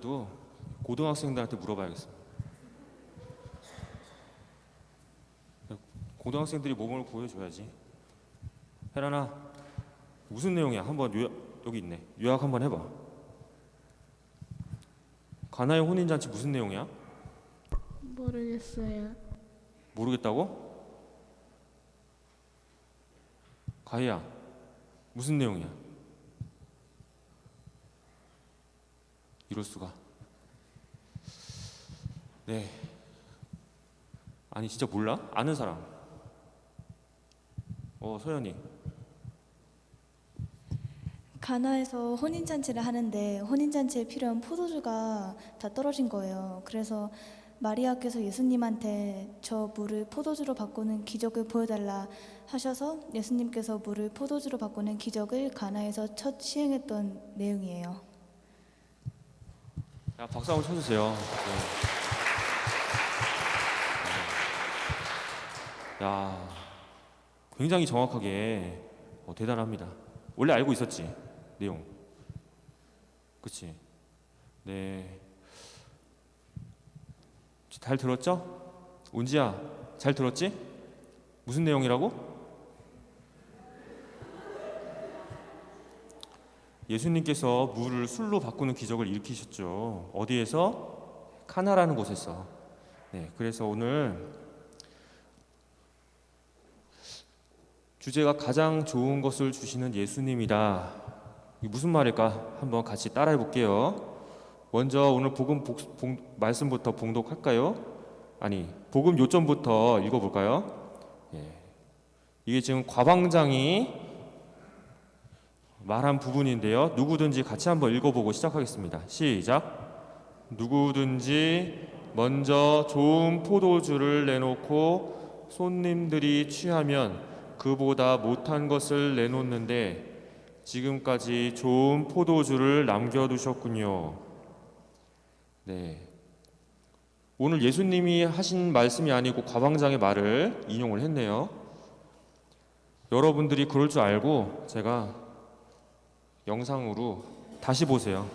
그래도 고등학생들한테 물어봐야겠어. 고등학생들이 모범을 보여줘야지. 혜란아, 무슨 내용이야? 한번 요약, 여기 있네. 요약 한번 해봐. 가나의 혼인잔치 무슨 내용이야? 모르겠어요. 모르겠다고? 가희야, 무슨 내용이야? 이럴 수가. 네. 아니 진짜 몰라? 아는 사람. 어 서연이. 가나에서 혼인잔치를 하는데 혼인잔치에 필요한 포도주가 다 떨어진 거예요. 그래서 마리아께서 예수님한테 저 물을 포도주로 바꾸는 기적을 보여달라 하셔서 예수님께서 물을 포도주로 바꾸는 기적을 가나에서 첫 시행했던 내용이에요. 야 박수 한번 쳐주세요. 네. 야 굉장히 정확하게 어, 대단합니다. 원래 알고 있었지 내용. 그치? 네. 잘 들었죠? 운지야 잘 들었지? 무슨 내용이라고? 예수님께서 물을 술로 바꾸는 기적을 일으키셨죠. 어디에서? 카나라는 곳에서. 네, 그래서 오늘 주제가 가장 좋은 것을 주시는 예수님이다. 무슨 말일까? 한번 같이 따라해 볼게요. 먼저 오늘 복음 복, 복- 말씀부터 봉독할까요? 아니, 복음 요점부터 읽어 볼까요? 예. 이게 지금 과방장이 말한 부분인데요. 누구든지 같이 한번 읽어보고 시작하겠습니다. 시작. 누구든지 먼저 좋은 포도주를 내놓고 손님들이 취하면 그보다 못한 것을 내놓는데 지금까지 좋은 포도주를 남겨두셨군요. 네. 오늘 예수님이 하신 말씀이 아니고 과방장의 말을 인용을 했네요. 여러분들이 그럴 줄 알고 제가 영상으로 다시 보세요.